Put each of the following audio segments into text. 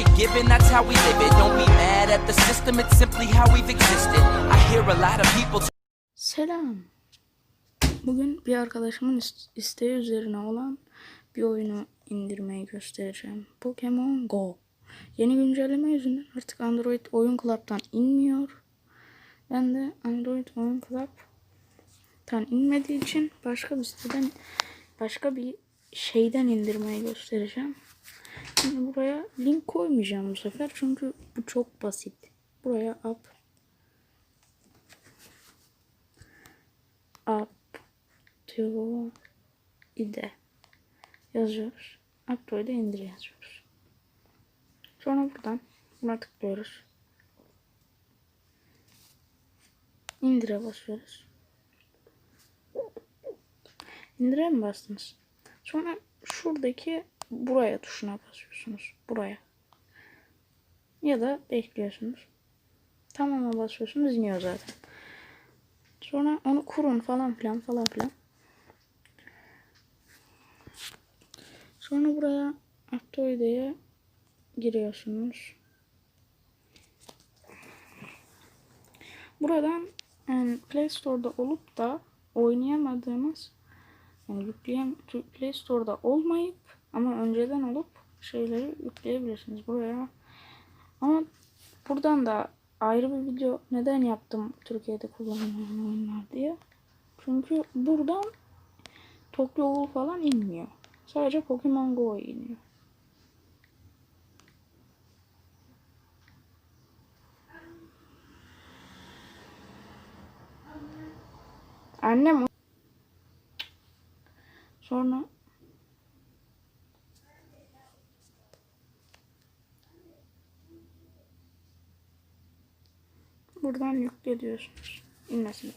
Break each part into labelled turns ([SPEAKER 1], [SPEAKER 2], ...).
[SPEAKER 1] you're given, that's how we live it. Don't be mad at the system, it's simply how we've existed. I hear a lot of people
[SPEAKER 2] Selam. Bugün bir arkadaşımın is- isteği üzerine olan bir oyunu indirmeyi göstereceğim. Pokemon Go. Yeni güncelleme yüzünden artık Android Oyun Club'tan inmiyor. Ben de Android Oyun Club'tan inmediği için başka bir siteden başka bir şeyden indirmeyi göstereceğim. Şimdi buraya link koymayacağım bu sefer çünkü bu çok basit. Buraya up up to ide yazıyoruz. Up to ide indir yazıyoruz. Sonra buradan buna tıklıyoruz. İndire basıyoruz. İndire mi bastınız? Sonra şuradaki buraya tuşuna basıyorsunuz. Buraya. Ya da bekliyorsunuz. Tamama basıyorsunuz iniyor zaten. Sonra onu kurun falan filan falan filan. Sonra buraya Aptoide'ye giriyorsunuz. Buradan yani Play Store'da olup da oynayamadığınız yani yükleyem Play Store'da olmayıp ama önceden olup şeyleri yükleyebilirsiniz buraya. Ama buradan da ayrı bir video neden yaptım Türkiye'de kullanılan oyunlar diye. Çünkü buradan Tokyo Ghoul falan inmiyor. Sadece Pokemon Go iniyor. Annem sonra buradan yükle diyorsunuz. İnmesini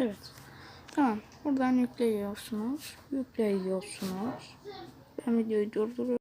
[SPEAKER 2] Evet. Tamam. Buradan yükleyiyorsunuz. Yükleyiyorsunuz. Ben videoyu durduruyorum.